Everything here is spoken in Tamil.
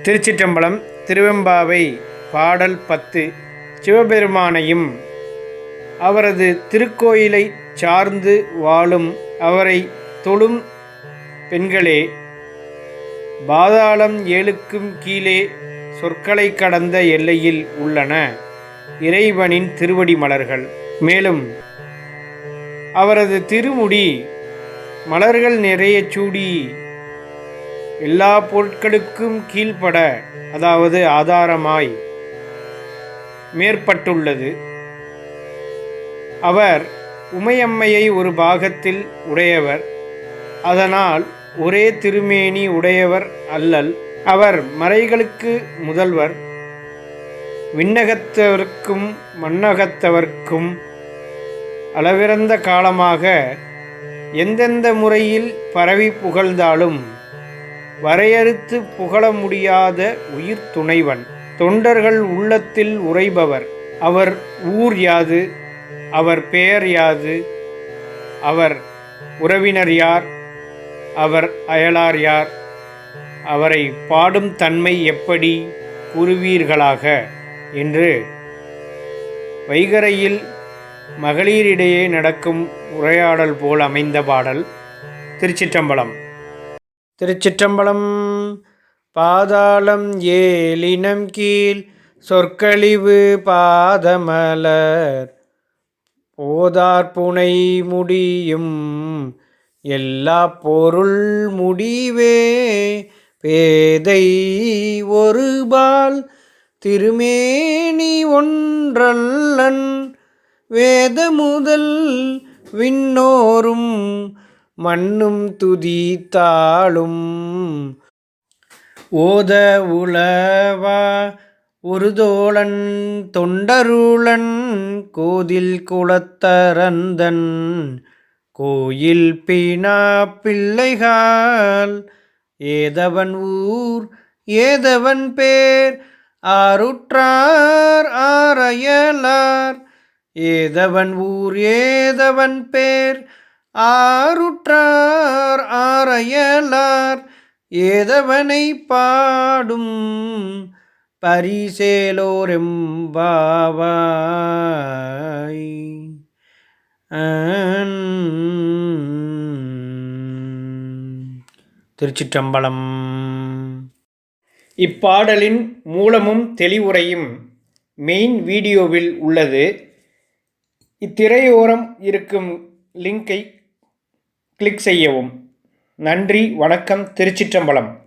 திருச்சிற்றம்பலம் திருவெம்பாவை பாடல் பத்து சிவபெருமானையும் அவரது திருக்கோயிலை சார்ந்து வாழும் அவரை தொழும் பெண்களே பாதாளம் ஏழுக்கும் கீழே சொற்களை கடந்த எல்லையில் உள்ளன இறைவனின் திருவடி மலர்கள். மேலும் அவரது திருமுடி மலர்கள் நிறைய சூடி எல்லா பொருட்களுக்கும் கீழ்ப்பட அதாவது ஆதாரமாய் மேற்பட்டுள்ளது. அவர் உமையம்மையை ஒரு பாகத்தில் உடையவர். அதனால் ஒரே திருமேனி உடையவர் அல்லல். அவர் மறைகளுக்கு முதல்வர். விண்ணகத்தவர்க்கும் மண்ணகத்தவர்க்கும் அளவிறந்த காலமாக எந்தெந்த முறையில் பரவி புகழ்ந்தாலும் வரையறுத்து புகழ முடியாத உயிர் துணைவன். தொண்டர்கள் உள்ளத்தில் உறைபவர். அவர் ஊர் யாது? அவர் பெயர் யாது? அவர் உறவினர் யார்? அவர் அயலார் யார்? அவரை பாடும் தன்மை எப்படி கூறுவீர்களாக? என்று வைகரையில் மகளிரிடையே நடக்கும் உரையாடல் போல் அமைந்த பாடல் திருச்சிற்றம்பலம். திருச்சிற்றம்பலம். பாதாளம் ஏலினம் கீழ் சொற்கழிவு பாதமலர். போதார்புனை முடியும் எல்லா பொருள் முடிவே. பேதை ஒருபால் திருமேனி ஒன்றல்லன். வேத முதல் விண்ணோரும் மண்ணும் துதித்தாளும். ஓத உளவா ஒரு தோழன் தொண்டருளன் கோதில் குளத்தரந்தன். கோயில் பீனா பிள்ளைகால் ஏதவன் ஊர் ஏதவன் பேர். ஆருற்றார் ஆரையலார் ஏதவன் ஊர் ஏதவன் பேர். ஆருற்றார் ஆரையலார் ஏதவனை பாடும் பரிசேலோரெம்பாவாய். திருச்சிற்றம்பலம். இப்பாடலின் மூலமும் தெளிவுரையும் மெயின் வீடியோவில் உள்ளது. இத்திரையோரம் இருக்கும் லிங்கை கிளிக் செய்யவும். நன்றி வணக்கம் திருச்சிற்றம்பலம்.